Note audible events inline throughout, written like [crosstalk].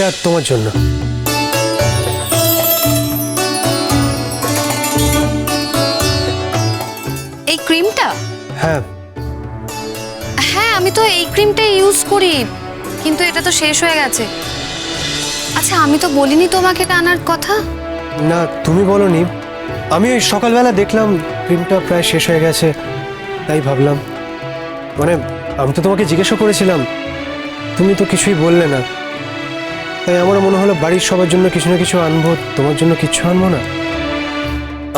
এটা তোমার জন্য। এই ক্রিমটা? হ্যাঁ। হ্যাঁ আমি তো এই ক্রিমটাই ইউজ করি কিন্তু এটা তো শেষ হয়ে গেছে। আচ্ছা আমি তো বলিনি তোমাকে এটা আনার কথা? না তুমি বলনি। আমি ওই সকালবেলা দেখলাম ক্রিমটা প্রায় শেষ হয়ে গেছে তাই ভাবলাম। মানে আমি তো তোমাকে জিজ্ঞাসা করেছিলাম। তুমি তো কিছুই বললে না। তাই আমার মনে হলো বাড়ির সবার জন্য কিছু না কিছু আনব, তোমার জন্য কিছু আনব না?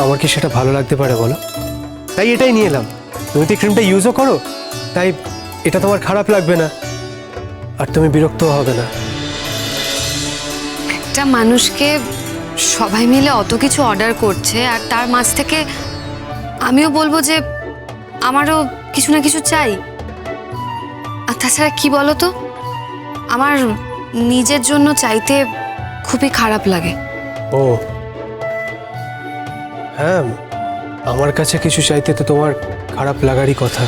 আমার কি সেটা ভালো লাগতে পারে বলো? তাই এটাই নিয়ে এলাম। তুমি তো ক্রিমটা ইউজও করো? তাই এটা তোমার খারাপ লাগবে না। আর তুমি বিরক্তও হবে না। একটা মানুষকে সবাই মিলে অত কিছু অর্ডার করছে, আর তার মাঝ থেকে আমিও বলব যে আমারও কিছু না কিছু চাই। আর তাছাড়া কি বলো তো? আমার নিজের জন্য চাইতে খুবই খারাপ লাগে। ও। হ্যাঁ আমার কাছে কিছু চাইতে তো তোমার খারাপ লাগারই কথা।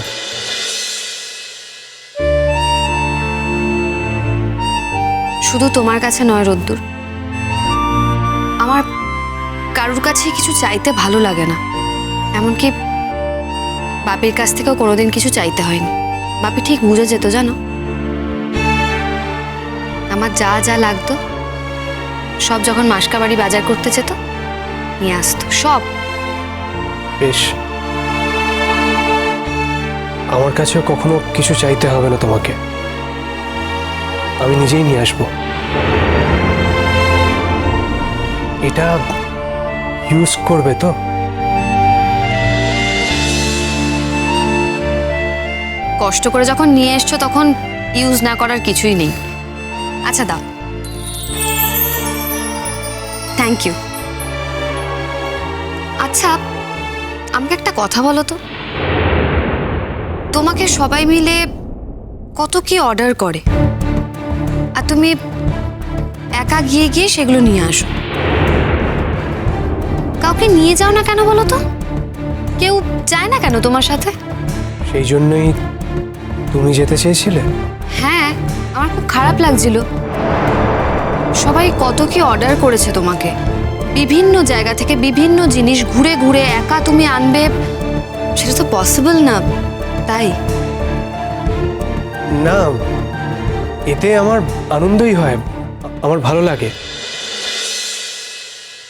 শুধু তোমার কাছে নয় রোদ্দুর। আমার কারুর কাছে কিছু চাইতে ভালো লাগে না। এমনকি বাপির কাছ থেকেও কোনোদিন কিছু চাইতে হয়নি। বাপি ঠিক বুঝে যেত জানো? আমার যা যা লাগতো সব যখন মাসকা বাড়ি বাজার করতে যেত নিয়ে আসতো সব। বেশ। আমার কাছেও কখনো কিছু চাইতে হবে না তোমাকে। আমি নিজেই নিয়ে আসব। এটা ইউজ করবে তো? কষ্ট করে যখন নিয়ে এসছো তখন ইউজ না করার কিছুই নেই। আচ্ছা দাও। থ্যাংক ইউ আচ্ছা আমাকে একটা কথা বলো তো। তোমাকে সবাই মিলে কত কি অর্ডার করে? আর তুমি একা গিয়ে গিয়ে সেগুলো নিয়ে আসো। কাউকে নিয়ে যাও না কেন বলো তো? কেউ যায় না কেন তোমার সাথে? সেই জন্যই তুমি যেতে চেয়েছিলে? আমার খুব খারাপ লাগছিল। সবাই কত কি অর্ডার করেছে তোমাকে? বিভিন্ন জায়গা থেকে বিভিন্ন জিনিস ঘুরে ঘুরে একা তুমি আনবে সেটা তো পসিবল না। তাই? না এতে আমার আনন্দই হয় আমার ভালো লাগে।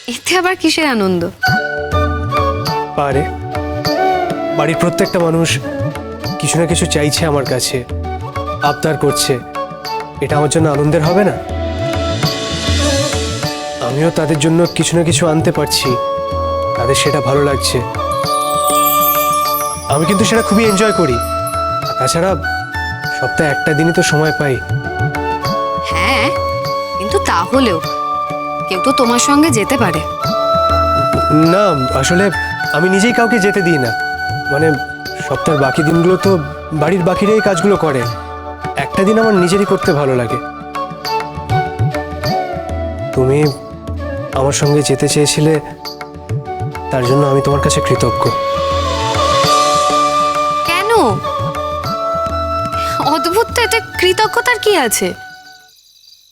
এতে আবার কিসের আনন্দ? পারে। বাড়ির প্রত্যেকটা মানুষ কিছু না কিছু চাইছে আমার কাছে আবদার করছে। এটা আমার জন্য আনন্দের হবে না? আমিও তাদের জন্য কিছু না কিছু আনতে পারছি। তাদের সেটা ভালো লাগছে। আমি কিন্তু সেটা খুবই এনজয় করি। তাছাড়া সপ্তাহে একটা দিনই তো সময় পাই। হ্যাঁ কিন্তু তাহলেও কেউ তো তোমার সঙ্গে যেতে পারে। না আসলে আমি নিজেই কাউকে যেতে দিই না। মানে সপ্তাহের বাকি দিনগুলো তো বাড়ির বাকিরাই কাজগুলো করে। একটা দিন আমার নিজেরই করতে ভালো লাগে। তুমি আমার সঙ্গে যেতে চেয়েছিলে তার জন্য আমি তোমার কাছে কৃতজ্ঞ। কেন? অদ্ভুত তো এতে কৃতজ্ঞতার কি আছে?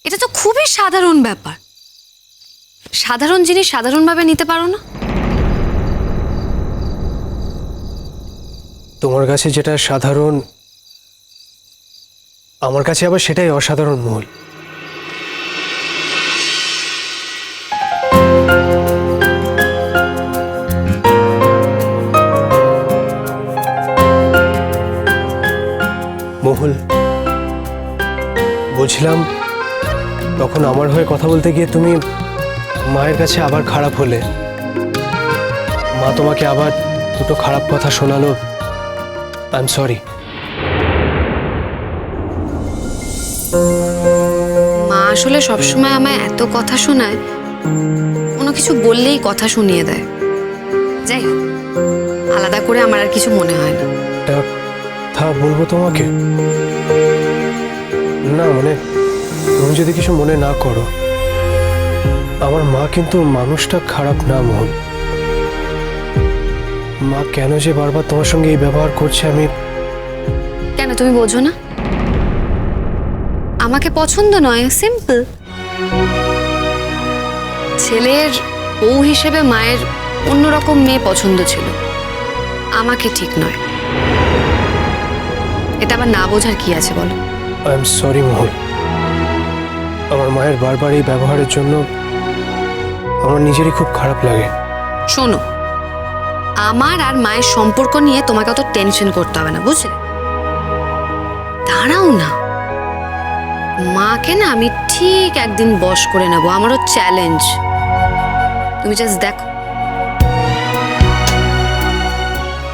এটা তো খুবই সাধারণ ব্যাপার। সাধারণ জিনিস সাধারণভাবে নিতে পারো না? তোমার কাছে যেটা সাধারণ আমার কাছে আবার সেটাই অসাধারণ মূল। মহুল, বলছিলাম তখন আমার হয়ে কথা বলতে গিয়ে তুমি মায়ের কাছে আবার খারাপ হলে। মা তোমাকে আবার দুটো খারাপ কথা শোনালো। আই এম সরি আসলে সবসময় আমায় এত কথা শোনায় কোনো কিছু বললেই কথা শুনিয়ে দেয়। যাই হোক আলাদা করে আমার আর কিছু মনে হয় না। কথা বলব তোমাকে? না মানে তুমি যদি কিছু মনে না করো আমার মা কিন্তু মানুষটা খারাপ না মোহন। মা কেন যে বারবার তোমার সঙ্গে এই ব্যবহার করছে আমি কেন তুমি বোঝো না? আমাকে পছন্দ নয় সিম্পল ছেলের বউ হিসেবে মায়ের অন্যরকম মেয়ে পছন্দ ছিল। আমাকে ঠিক নয়। এটা আবার না বোঝার কি আছে বলো? আই এম সরি মহুল আমার মায়ের বারবার এই ব্যবহারের জন্য আমার নিজেরই খুব খারাপ লাগে। শোনো আমার আর মায়ের সম্পর্ক নিয়ে তোমাকে অত টেনশন করতে হবে না বুঝলে? দাঁড়াও না। মাকে না আমি ঠিক একদিন বশ করে নেব আমারও চ্যালেঞ্জ তুমি জাস্ট দেখো।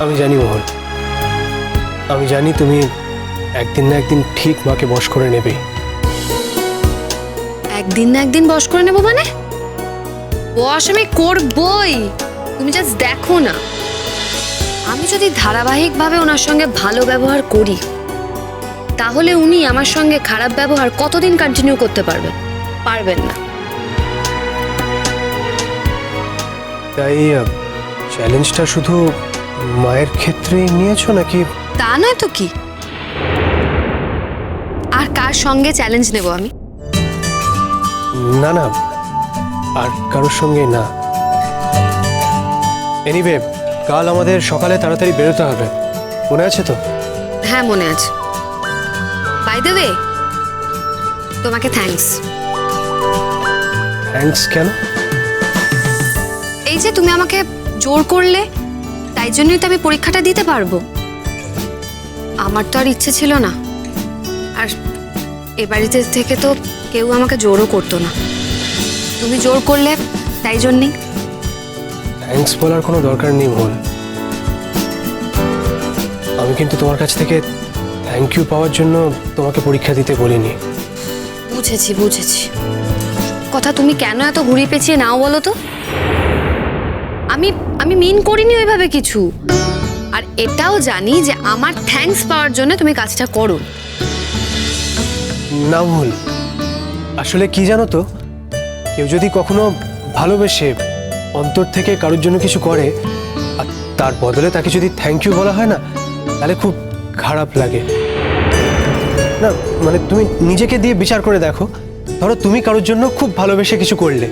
আমি জানি মোহন। আমি জানি তুমি একদিন না একদিন ঠিক মাকে বশ করে নেবে। একদিন না একদিন বশ করে নেব মানে? বশ আমি করবই। তুমি জাস্ট দেখো না। আমি যদি ধারাবাহিকভাবে ওনার সঙ্গে ভালো ব্যবহার করি তাহলে উনি আমার সঙ্গে খারাপ ব্যবহার কতদিন কন্টিনিউ করতে পারবেন? পারবেন না। তাই চ্যালেঞ্জটা শুধু মায়ের ক্ষেত্রেই নিয়েছো নাকি? তা নয় তো কি? আর কার সঙ্গে চ্যালেঞ্জ নেব আমি? না না আর কারোর সঙ্গে না। এনিওয়ে কাল আমাদের সকালে তাড়াতাড়ি বেরোতে হবে। মনে আছে তো? হ্যাঁ মনে আছে। বাই দ্য ওয়ে তোমাকে থ্যাঙ্কস থ্যাঙ্কস কেন? এই যে তুমি আমাকে জোর করলে তাই জন্যই তো আমি পরীক্ষাটা দিতে পারব। আমার তো আর ইচ্ছে ছিল না। আর এ বাড়িতে থেকে তো কেউ আমাকে জোরও করতো না। তুমি জোর করলে তাই জন্যই। থ্যাঙ্কস বলার কোনো দরকার নেই মোহন। আমি কিন্তু তোমার কাছ থেকে থ্যাংক ইউ পাওয়ার জন্য তোমাকে পরীক্ষা দিতে বলিনি। বুঝেছি বুঝেছি। কথা তুমি কেন এত ঘুরিয়ে পেঁচিয়ে নাও বলো তো? আমি আমি মিন করিনি ওইভাবে কিছু। আর এটাও জানি যে আমার থ্যাঙ্কস পাওয়ার জন্য তুমি কাজটা করো। না ভুল। আসলে কি জানো তো? কেউ যদি কখনো ভালোবেসে অন্তর থেকে কারোর জন্য কিছু করে আর তার বদলে তাকে যদি থ্যাংক ইউ বলা হয় না তাহলে খুব খারাপ লাগে। না মানে তুমি নিজেকে দিয়ে বিচার করে দেখো। ধরো তুমি কারোর জন্য খুব ভালোবেসে কিছু করলে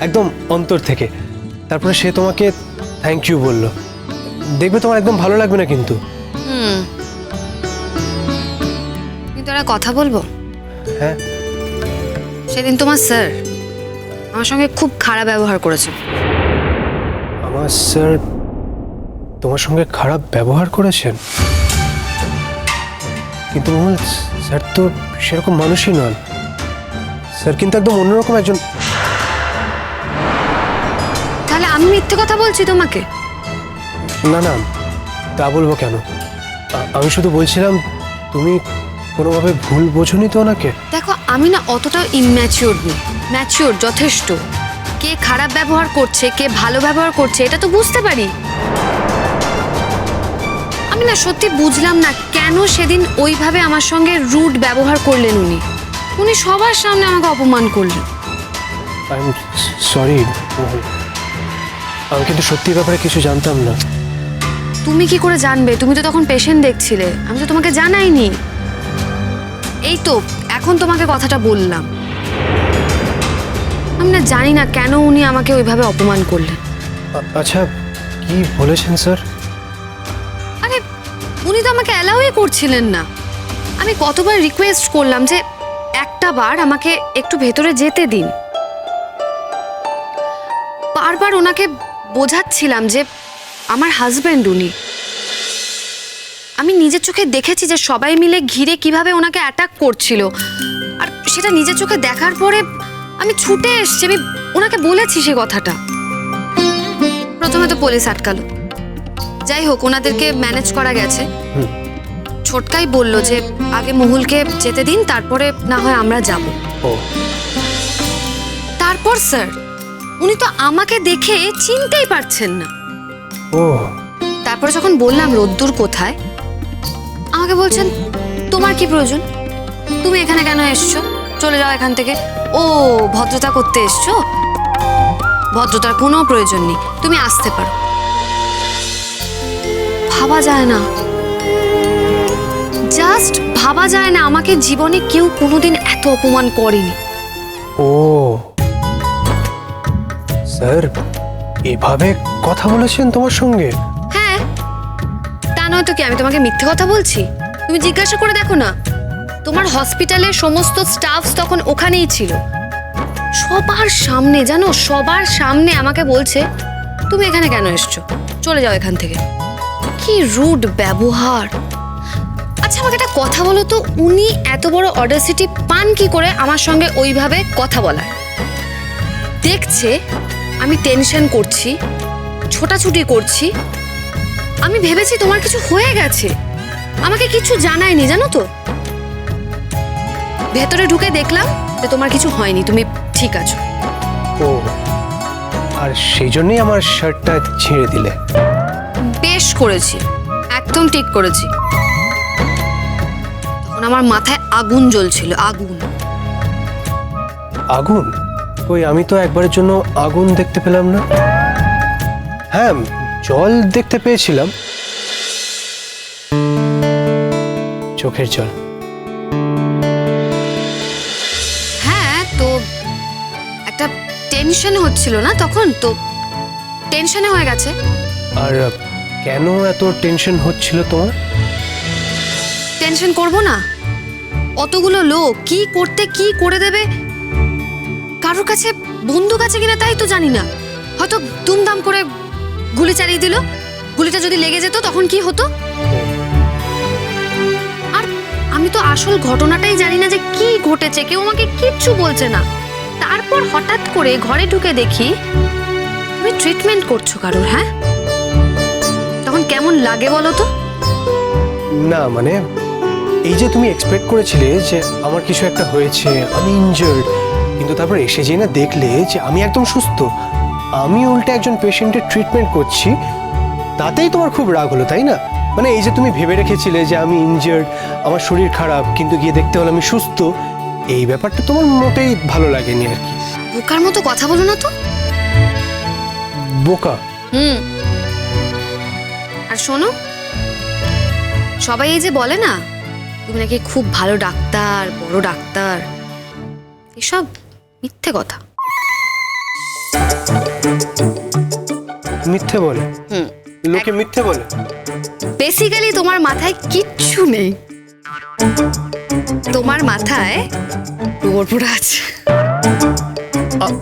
একদম অন্তর থেকে। তারপরে সে তোমাকে থ্যাংক ইউ বলল। দেখবে তোমার একদম ভালো লাগবে না কিন্তু। কিন্তু একটা কথা বলব? হ্যাঁ। সেদিন তোমার স্যার আমার সঙ্গে খুব খারাপ ব্যবহার করেছে। আমার স্যার তোমার সঙ্গে খারাপ ব্যবহার করেছেন? কিন্তু মোহন স্যার তো সেরকম মানুষই নন। স্যার কিন্তু একদম অন্যরকম একজন তাহলে আমি মিথ্যে কথা বলছি তোমাকে? না না তা বলব কেন? আ- আমি শুধু বলছিলাম তুমি কোনোভাবে ভুল বোঝনি তো ওনাকে? দেখো আমি না অতটাও ইম্যাচিওর নেই। ম্যাচিওর যথেষ্ট। কে খারাপ ব্যবহার করছে কে ভালো ব্যবহার করছে এটা তো বুঝতে পারি। আমি না সত্যি বুঝলাম না কেন সেদিন ওইভাবে আমার সঙ্গে রুট ব্যবহার করলেন উনি? উনি সবার সামনে আমাকে অপমান করলেন। আই এম সরি আমি কিন্তু সত্যি ব্যাপারে কিছু জানতাম না। তুমি কি করে জানবে? তুমি তো তখন পেশেন্ট দেখছিলে। আমি তো তোমাকে জানাইনি। এই তো এখন তোমাকে কথাটা বললাম। আমি না জানি না কেন উনি আমাকে ওইভাবে অপমান করলেন। আচ্ছা কি বলেছেন স্যার? উনি তো আমাকে অ্যালাউই করছিলেন না। আমি কতবার রিকোয়েস্ট করলাম যে একটা বার আমাকে একটু ভেতরে যেতে দিন। বারবার ওনাকে বোঝাচ্ছিলাম যে আমার হাজব্যান্ড উনি। আমি নিজের চোখে দেখেছি যে সবাই মিলে ঘিরে কীভাবে ওনাকে অ্যাটাক করছিল। আর সেটা নিজের চোখে দেখার পরে আমি ছুটে এসছি, আমি ওনাকে বলেছি সে কথাটা। প্রথমে তো পুলিশ আটকালো। যাই হোক ওনাদেরকে ম্যানেজ করা গেছে। ছোটকাই বলল যে আগে মহুলকে যেতে দিন তারপরে না হয় আমরা যাব। তারপর স্যার উনি তো আমাকে দেখে চিনতেই পারছেন না। ও। তারপরে যখন বললাম রোদ্দুর কোথায়? আমাকে বলছেন তোমার কি প্রয়োজন? তুমি এখানে কেন এসছো? চলে যাও এখান থেকে। ও ভদ্রতা করতে এসছো? ভদ্রতার কোনো প্রয়োজন নেই। তুমি আসতে পারো। ভাবা যায় না। জাস্ট ভাবা যায় না আমাকে জীবনে কেউ কোনোদিন এত অপমান করেনি। ও। স্যার এভাবে কথা বলেছেন তোমার সঙ্গে? হ্যাঁ। তা নয় তো কি আমি তোমাকে মিথ্যে কথা বলছি? তুমি জিজ্ঞাসা করে দেখো না। তোমার হসপিটালের সমস্ত স্টাফস তখন ওখানেই ছিল। সবার সামনে জানো সবার সামনে আমাকে বলছে তুমি এখানে কেন এসছো? চলে যাও এখান থেকে। কি রুড ব্যবহার? আচ্ছা আমাকে একটা কথা বলো তো, উনি এত বড় অডাসিটি পান কি করে আমার সঙ্গে ওইভাবে কথা বলার? দেখছে, আমি টেনশন করছি, ছোটাছুটি করছি, আমি ভেবেছি তোমার কিছু হয়ে গেছে। আমাকে কিছু জানায়নি, জানো তো? ভেতরে ঢুকে দেখলাম যে তোমার কিছু হয়নি, তুমি ঠিক আছো। ও, আর সেই জন্যই আমার শার্টটা ছিঁড়ে দিলে। বেশ করেছি। একদম ঠিক করেছি। তখন আমার মাথায় আগুন জ্বলছিল আগুন। আগুন? কই আমি তো একবারের জন্য আগুন দেখতে পেলাম না। হ্যাঁ জল দেখতে পেয়েছিলাম। চোখের জল। হ্যাঁ তো একটা টেনশন হচ্ছিল না তখন? তো টেনশনে হয়ে গেছে। আর কেন এত টেনশন হচ্ছিল তোমার? টেনশন করব না। অতগুলো লোক কি করতে কি করে দেবে? কারোর কাছে বন্দুক আছে কিনা তাই তো জানি না। হয়তো দুমদাম করে গুলি চালিয়ে দিল। গুলিটা যদি লেগে যেত তখন কি হতো? আর আমি তো আসল ঘটনাটাই জানি না যে কি ঘটেছে। কেউ আমাকে কিচ্ছু বলছে না। তারপর হঠাৎ করে ঘরে ঢুকে দেখি তুমি ট্রিটমেন্ট করছ কারোর হ্যাঁ? কেমন লাগে বলো তো? না মানে এই যে তুমি এক্সপেক্ট করেছিলে যে আমার কিছু একটা হয়েছে আমি ইনজার্ড কিন্তু তারপর এসে যেয়ে না দেখলে যে আমি একদম সুস্থ আমি উল্টে একজন পেশেন্টের ট্রিটমেন্ট করছি তাতেই তোমার খুব রাগ হলো তাই না? মানে এই যে তুমি ভেবে রেখেছিলে যে আমি ইনজার্ড আমার শরীর খারাপ কিন্তু গিয়ে দেখতে হলো আমি সুস্থ এই ব্যাপারটা তোমার মোটেই ভালো লাগেনি আর কি। বোকার মতো কথা বলো না তো। বোকা? হুম। আর শোনো সবাই এই যে বলে না তুমি নাকি খুব ভালো ডাক্তার বড় ডাক্তার এসব মিথ্যে কথা। মিথ্যে বলে? হুম। লোকে মিথ্যে বলে? বেসিক্যালি তোমার মাথায় কিচ্ছু নেই। তোমার মাথায় গোবর পোড়া আছে।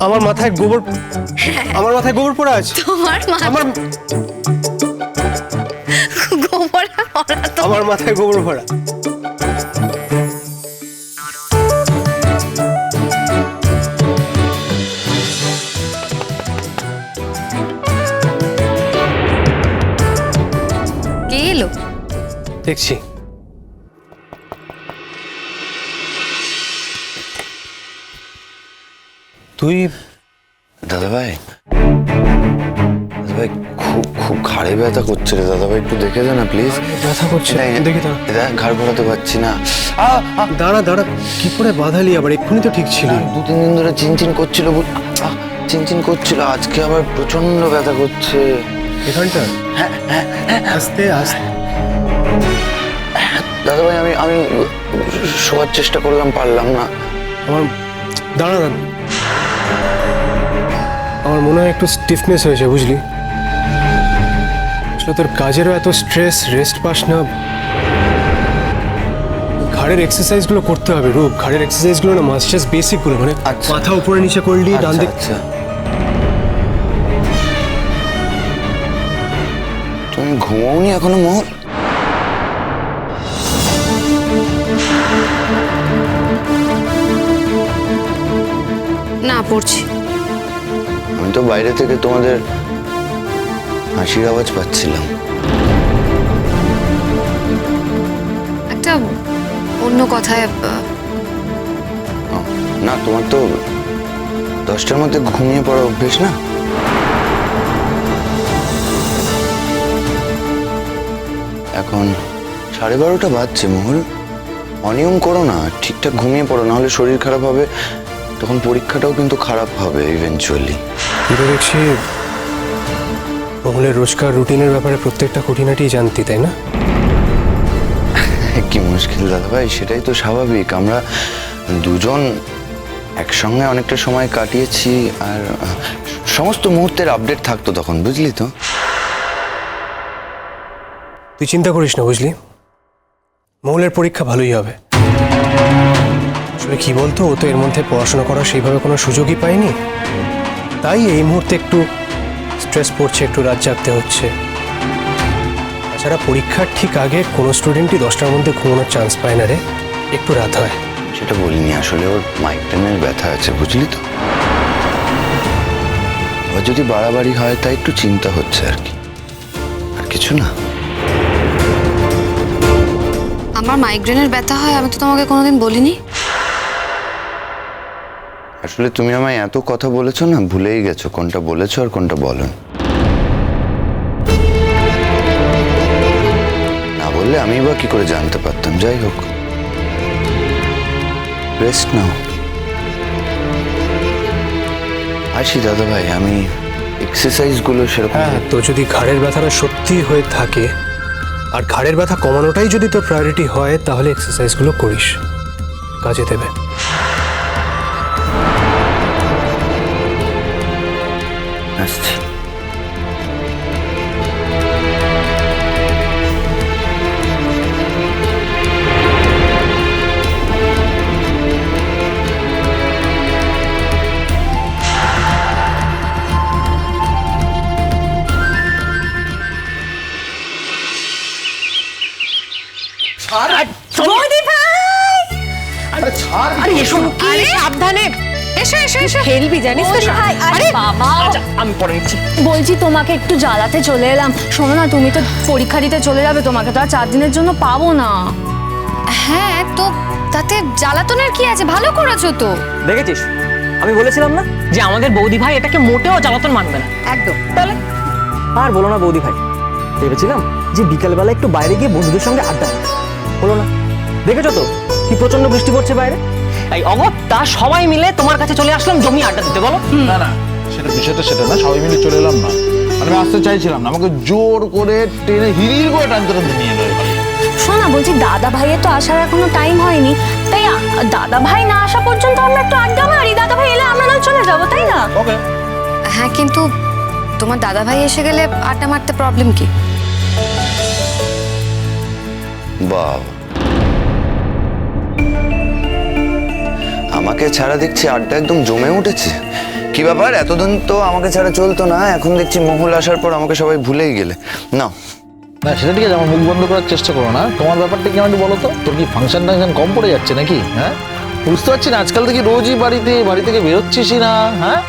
আমার মাথায় গোবর [laughs] আমার মাথায় গোবর পড়া আছে? তোমার মাথায় আমার আমার মাথায় গোবর ভরা। কে এলো? দেখছি। তুই ব্যথা করছে রে দাদাভাই একটু দেখে দে না প্লিজ ব্যথা করছে দেখি দাঁড়া এটা ঘাড় ঘোরাতে পারছি না। দাঁড়া দাঁড়া কি করে বাঁধালি আবার? এক্ষুনি তো ঠিক ছিল। দু তিন দিন ধরে চিনচিন করছিল চিনচিন করছিল আজকে আবার প্রচণ্ড ব্যথা করছে। এখানটা? আস্তে আস্তে। দাদাভাই আমি আমি শোয়ার চেষ্টা করলাম পারলাম না। আমার দাঁড়া দাঁড়া। আমার মনে হয় একটু স্টিফনেস হয়েছে বুঝলি? আসলে তোর কাজেরও এত স্ট্রেস রেস্ট পাস না। ঘাড়ের এক্সারসাইজগুলো করতে হবে রূপ। ঘাড়ের এক্সারসাইজগুলো না মাস্ট বেসিক বেসিকগুলো মানে আচ্ছা। মাথা উপরে নিচে করলি ডান আচ্ছা দিক আচ্ছা। তুমি ঘুমাওনি এখনও মোহর না পড়ছি। আমি তো বাইরে থেকে তোমাদের হাসির আওয়াজ পাচ্ছিলাম। একটা অন্য কথায় না তোমার তো দশটার মধ্যে ঘুমিয়ে পড়া অভ্যেস না? এখন সাড়ে বারোটা বাজছে মহুল অনিয়ম করো না ঠিকঠাক ঘুমিয়ে পড়ো নাহলে শরীর খারাপ হবে তখন পরীক্ষাটাও কিন্তু খারাপ হবে ইভেনচুয়ালি তো দেখছি মহলের রোজকার রুটিনের ব্যাপারে প্রত্যেকটা খুঁটিনাটি জানতি তাই না? [laughs] কি মুশকিল দাদা ভাই সেটাই তো স্বাভাবিক। আমরা দুজন একসঙ্গে অনেকটা সময় কাটিয়েছি আর সমস্ত মুহূর্তের আপডেট থাকতো তখন বুঝলি তো? তুই চিন্তা করিস না বুঝলি? মৌলের পরীক্ষা ভালোই হবে। আসলে কি বলতো ও তো এর মধ্যে পড়াশোনা করার সেইভাবে কোনো সুযোগই পায়নি। তাই এই মুহূর্তে একটু স্ট্রেস পড়ছে একটু রাত জাগতে হচ্ছে। তাছাড়া পরীক্ষার ঠিক আগে কোনো স্টুডেন্টই দশটার মধ্যে ঘুমানোর চান্স পায় না রে। একটু রাত হয়। সেটা বলিনি আসলে ওর মাইগ্রেনের ব্যথা আছে বুঝলি তো? ও যদি বাড়াবাড়ি হয় তাই একটু চিন্তা হচ্ছে আর কি। আর কিছু না। আমার মাইগ্রেনের ব্যথা হয় আমি তো তোমাকে কোনোদিন বলিনি? আসলে তুমি আমায় এত কথা বলেছ না ভুলেই গেছো কোনটা বলেছ আর কোনটা বলো না। বললে আমি বা কি করে জানতে পারতাম? যাই হোক। রেস্ট নাও। আসি দাদা ভাই আমি এক্সারসাইজগুলো সেরকম হ্যাঁ তো যদি ঘাড়ের ব্যথাটা সত্যি হয়ে থাকে আর ঘাড়ের ব্যথা কমানোটাই যদি তোর প্রায়োরিটি হয় তাহলে এক্সারসাইজগুলো করিস। কাজে দেবে। আসছি এসো এসো এসো। খেলবি জানিস তো ভাই আরে বাবা। আমি পরে নিচ্ছি। বলছি তোমাকে একটু জ্বালাতে চলে এলাম। শোনো না তুমি তো পরীক্ষা দিতে চলে যাবে তোমাকে তো আর চার দিনের জন্য পাবো না। হ্যাঁ তো তাতে জ্বালাতনের কি আছে? ভালো করেছ তো। দেখেছিস? আমি বলেছিলাম না যে আমাদের বৌদি ভাই এটাকে মোটেও জ্বালাতন মানবে না। একদম। তাহলে? আর বলো না বৌদি ভাই ভেবেছিলাম যে বিকালবেলা একটু বাইরে গিয়ে বন্ধুদের সঙ্গে আড্ডা। হলো না। দেখেছ তো কি প্রচণ্ড বৃষ্টি পড়ছে বাইরে? এই অগত্যা সবাই মিলে তোমার কাছে চলে আসলাম জমি আড্ডা দিতে বলো। না না সেটা বিষয়টা সেটা না সবাই মিলে চলে এলাম না। আমি আসতে চাইছিলাম না আমাকে জোর করে টেনে হিরির করে টানতে টানতে নিয়ে এলো শোনো না বলছি দাদা ভাইয়ের তো আসার এখনও টাইম হয়নি। তাই দাদা ভাই না আসা পর্যন্ত আমরা একটু আড্ডা মারি দাদা ভাই এলে আমরা না চলে যাব তাই না? ওকে হ্যাঁ কিন্তু তোমার দাদা ভাই এসে গেলে আড্ডা মারতে প্রবলেম কি? বাহ আমাকে ছাড়া দেখছি আড্ডা একদম জমে উঠেছে। কি ব্যাপার? এতদিন তো আমাকে ছাড়া চলতো না এখন দেখছি মহুল আসার পর আমাকে সবাই ভুলেই গেলে। না না সেটা ঠিক আছে আমার মুখ বন্ধ করার চেষ্টা করো না। তোমার ব্যাপারটা কি আমাকে বলো তো? তোর কি ফাংশন টাংশন কম পড়ে যাচ্ছে নাকি? হ্যাঁ? বুঝতে পারছি না আজকাল থেকে রোজই বাড়িতে বাড়ি থেকে বেরোচ্ছিসই না হ্যাঁ?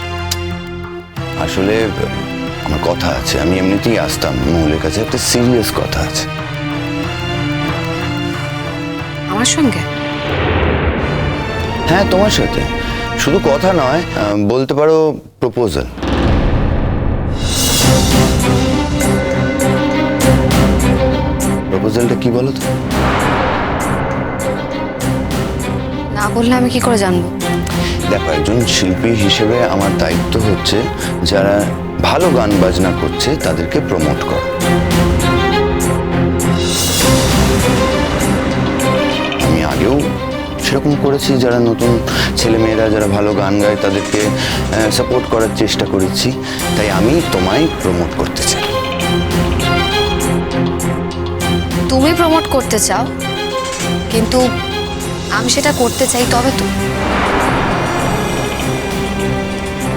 আসলে আমার কথা আছে আমি এমনিতেই আসতাম। মহুলের কাছে একটা সিরিয়াস কথা আছে। আমার সঙ্গে? হ্যাঁ তোমার সাথে। শুধু কথা নয় বলতে পারো প্রপোজাল প্রপোজালটা কি বলো তো? না বললে আমি কি করে জানব? দেখো একজন শিল্পী হিসেবে আমার দায়িত্ব হচ্ছে যারা ভালো গান বাজনা করছে তাদেরকে প্রমোট করা। আমি আগেও সেরকম করেছি যারা নতুন ছেলেমেয়েরা যারা ভালো গান গায় তাদেরকে সাপোর্ট করার চেষ্টা করেছি। তাই আমি তোমায় প্রমোট করতে চাই। তুমি প্রমোট করতে চাও কিন্তু আমি সেটা করতে চাই তবে তো।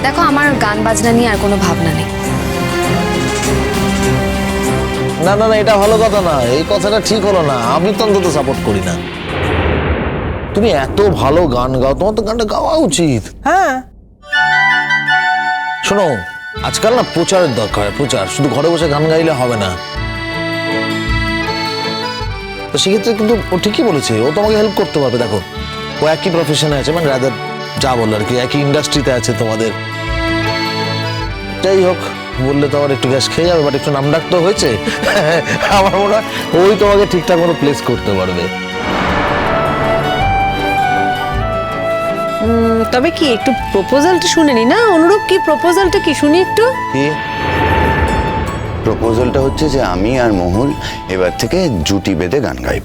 দেখো আমার গান বাজনা নিয়ে আর কোনো ভাবনা নেই। না না না এটা ভালো কথা না। এই কথাটা ঠিক হলো না। আমি তো অন্তত সাপোর্ট করি না। তুমি এত ভালো গান গাও তোমার তো গানটা গাওয়া উচিত। হ্যাঁ। শোনো আজকাল না প্রচারের দরকার প্রচার। শুধু ঘরে বসে গান গাইলে হবে না। তো সেক্ষেত্রে কিন্তু ও ঠিকই বলেছে ও তোমাকে হেল্প করতে পারবে দেখো। ও একই প্রফেশনে আছে মানে রাদার যা বলল আর কি একই ইন্ডাস্ট্রিতে আছে তোমাদের। যাই হোক বললে তো আমার একটু গ্যাস খেয়ে যাবে বাট একটু নাম ডাকতে হয়েছে। [laughs] আমার মনে হয় ওই তোমাকে ঠিকঠাক মতো প্লেস করতে পারবে। তবে কি একটু প্রপোজালটা শুনে নি? না অনুরূপ কি প্রপোজালটা কি? শুনি একটু। কি? প্রপোজালটা হচ্ছে যে আমি আর মহুল এবার থেকে জুটি বেঁধে গান গাইব।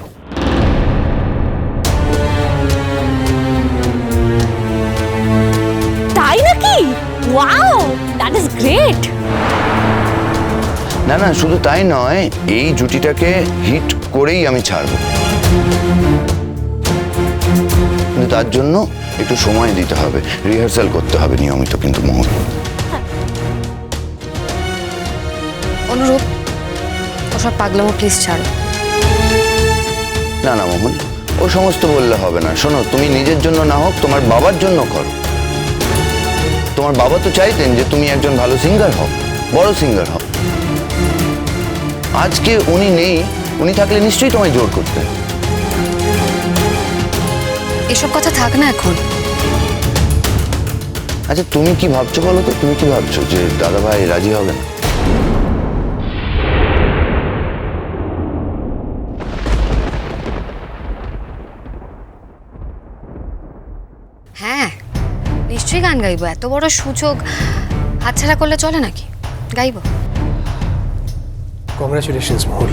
তাই নাকি? ওয়াও দ্যাট ইজ গ্রেট না না শুধু তাই নয় এই জুটিটাকে হিট করেই আমি ছাড়ব। কিন্তু তার জন্য একটু সময় দিতে হবে। রিহার্সাল করতে হবে নিয়মিত কিন্তু মোহন অনুরূপ ওসব পাগলামো প্লিজ ছাড়ো। না না মোহন ও সমস্ত বললে হবে না। শোনো তুমি নিজের জন্য না হোক তোমার বাবার জন্য করো। তোমার বাবা তো চাইতেন যে তুমি একজন ভালো সিঙ্গার হও বড় সিঙ্গার হও। আজকে উনি নেই উনি থাকলে নিশ্চয়ই তোমায় জোর করতেন। এসব কথা থাক না এখন। আচ্ছা তুমি কি ভাবছ বলো তো? তুমি কি ভাবছ যে দাদা ভাই রাজি হবে না? হ্যাঁ নিশ্চয়ই গান গাইবো। এত বড় সুযোগ হাতছাড়া করলে চলে নাকি? গাইবো। কংগ্রাচুলেশনস মহুল।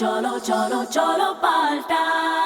চলো চলো চলো পাল্টাই